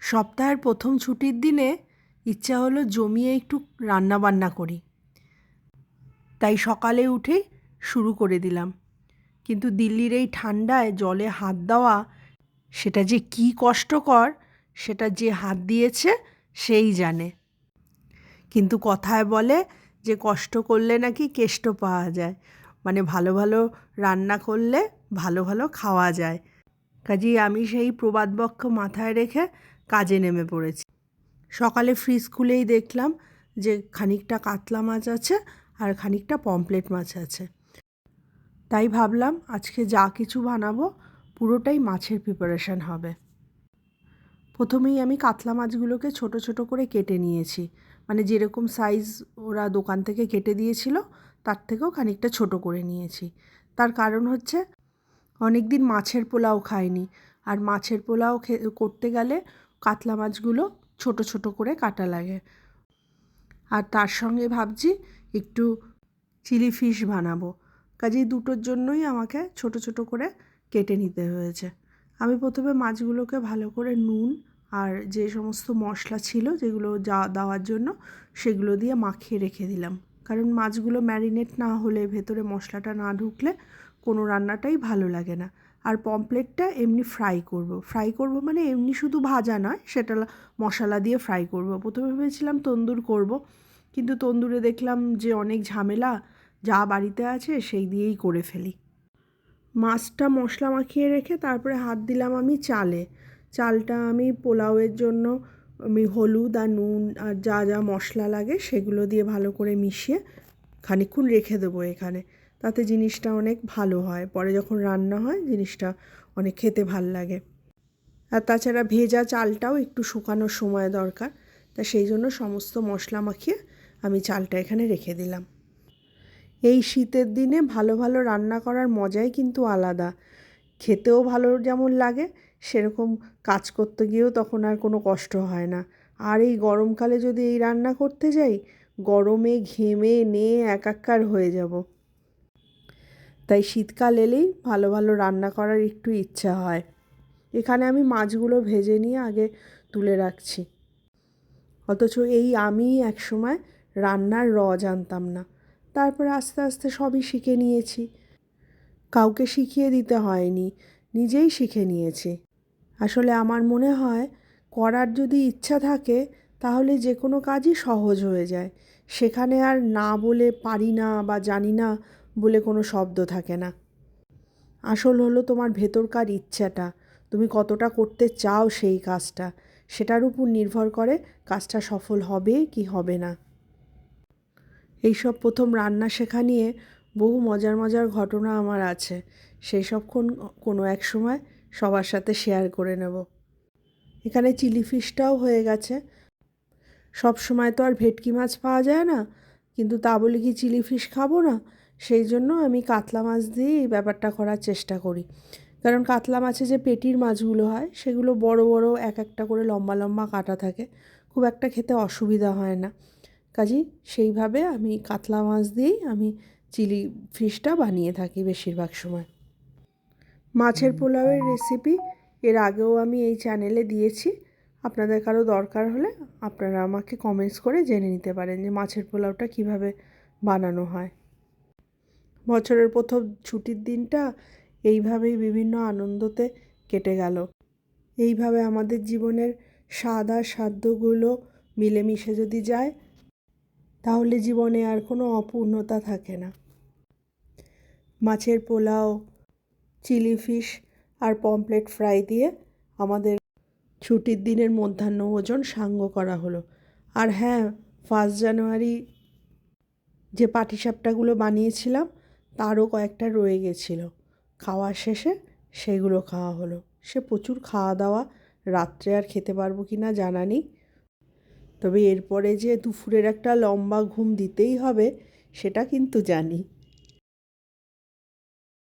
সপ্তাহের প্রথম ছুটির দিনে ইচ্ছা হলো জমিয়ে একটু রান্না বান্না করি। তাই সকালে উঠেই শুরু করে দিলাম। কিন্তু দিল্লির এই ঠান্ডায় জলে হাত দেওয়া, সেটা যে কী কষ্টকর, সেটা যে হাত দিয়েছে সেই জানে। কিন্তু কথায় বলে যে কষ্ট করলে নাকি কেষ্ট পাওয়া যায়। মানে ভালো ভালো রান্না করলে ভালো ভালো খাওয়া যায়। কাজেই আমি সেই প্রবাদ বাক্য মাথায় রেখে কাজে নেমে পড়েছি। সকালে ফ্রিজ খুলেই দেখলাম যে খানিকটা কাতলা মাছ আছে আর খানিকটা পমপ্লেট মাছ আছে। তাই ভাবলাম আজকে যা কিছু বানাবো পুরোটাই মাছের প্রিপারেশান হবে। প্রথমেই আমি কাতলা মাছগুলোকে ছোট ছোট করে কেটে নিয়েছি। মানে যেরকম সাইজ ওরা দোকান থেকে কেটে দিয়েছিল, তার থেকেও খানিকটা ছোট করে নিয়েছি। তার কারণ হচ্ছে অনেক দিন মাছের পোলাও খাইনি। আর মাছের পোলাও করতে গেলে কাতলা মাছগুলো ছোট ছোট করে কাটা লাগে। আর তার সঙ্গে ভাবছি একটু চিলি ফিশ বানাবো। কাজেই দুটোর জন্যই আমাকে ছোট ছোট করে কেটে নিতে হয়েছে। আমি প্রথমে মাছগুলোকে ভালো করে নুন আর যে সমস্ত মশলা ছিল যেগুলো যা দেওয়ার জন্য সেগুলো দিয়ে মাখিয়ে রেখে দিলাম। কারণ মাছগুলো ম্যারিনেট না হলে ভেতরে মশলাটা না ঢুকলে কোনো রান্নাটাই ভালো লাগে না। আর পমপ্লেটটা এমনি ফ্রাই করব। ফ্রাই করব মানে এমনি শুধু ভাজা নয়, সেটা মশলা দিয়ে ফ্রাই করব। প্রথমে ভেবেছিলাম তন্দুর করব, কিন্তু তন্দুরে দেখলাম যে অনেক ঝামেলা, যা বাড়িতে আছে সেই দিয়েই করে ফেলি। মাছটা মশলা মাখিয়ে রেখে তারপরে হাত দিলাম আমি চালে। চালটা আমি পোলাওয়ের জন্য, আমি হলুদ আর নুন আর যা যা মশলা লাগে সেগুলো দিয়ে ভালো করে মিশিয়ে খানিক্ষণ রেখে দেবো এখানে। তাতে জিনিসটা অনেক ভালো হয়। পরে যখন রান্না হয়, জিনিসটা অনেক খেতে ভালো লাগে। আর তাছাড়া ভেজা চালটাও একটু শুকানোর সময় দরকার। তা সেই জন্য সমস্ত মশলা মাখিয়ে আমি চালটা এখানে রেখে দিলাম। এই শীতের দিনে ভালো ভালো রান্না করার মজাই কিন্তু আলাদা। খেতেও ভালো যেমন লাগে, সেরকম কাজ করতে গিয়েও তখন আর কোনো কষ্ট হয় না। আর এই গরমকালে যদি এই রান্না করতে যাই, গরমে ঘেমে নিয়ে একাকার হয়ে যাব। তাই শীতকাল এলেই ভালো ভালো রান্না করার একটু ইচ্ছা হয়। এখানে আমি মাছগুলো ভেজে নিয়ে আগে তুলে রাখছি। অথচ এই আমি একসময় রান্নার র জানতাম না। তারপরে আস্তে আস্তে সবই শিখে নিয়েছি। কাউকে শিখিয়ে দিতে হয়নি, নিজেই শিখে নিয়েছি। আসলে আমার মনে হয়, করার যদি ইচ্ছা থাকে, তাহলে যে কোনো কাজই সহজ হয়ে যায়। সেখানে আর না বলে পারি না বা জানি না বলে কোনো শব্দ থাকে না। আসল হলো তোমার ভেতরকার ইচ্ছাটা। তুমি কতটা করতে চাও সেই কাজটা। সেটার উপর নির্ভর করে কাজটা সফল হবে কি হবে না। এইসব প্রথম রান্না শেখা নিয়ে বহু মজার মজার ঘটনা আমার আছে। সেই সব কোনো এক সময় সবার সাথে শেয়ার করে নেব। এখানে চিলি ফিশটাও হয়ে গেছে। সব সময় তো আর ভেটকি মাছ পাওয়া যায় না। কিন্তু তা বলে কি চিলি ফিশ খাব না? সেই জন্য আমি কাতলা মাছ দিয়েই এই ব্যাপারটা করার চেষ্টা করি। কারণ কাতলা মাছে যে পেটির মাছগুলো হয়, সেগুলো বড় বড় এক একটা করে লম্বা লম্বা কাটা থাকে। খুব একটা খেতে অসুবিধা হয় না। কাজেই সেইভাবে আমি কাতলা মাছ দিয়েই আমি চিলি ফিশটা বানিয়ে থাকি বেশিরভাগ সময়। মাছের পোলাওয়ের রেসিপি এর আগেও আমি এই চ্যানেলে দিয়েছি। আপনাদের কারও দরকার হলে আপনারা আমাকে কমেন্টস করে জেনে নিতে পারেন যে মাছের পোলাওটা কীভাবে বানানো হয়। বছরের প্রথম ছুটির দিনটা এইভাবেই বিভিন্ন আনন্দতে কেটে গেল। এইভাবে আমাদের জীবনের আর সাধ্যগুলো মিলেমিশে যদি যায়, তাহলে জীবনে আর কোনো অপূর্ণতা থাকে না। মাছের পোলাও, চিলি ফিশ আর পমপ্লেট ফ্রাই দিয়ে আমাদের ছুটির দিনের মধ্যাহ্ন ভোজন সাঙ্গ করা হলো। আর হ্যাঁ ফার্স্ট জানুয়ারি যে পাটিসাপটাগুলো বানিয়েছিলাম তারও কয়েকটা রয়ে গেছিল। খাওয়া শেষে সেগুলো খাওয়া হলো। সে প্রচুর খাওয়া দাওয়া, রাত্রে আর খেতে পারব কি না জানা নেই। তবে এরপরে যে দুপুরের একটা লম্বা ঘুম দিতেই হবে, সেটা কিন্তু জানি।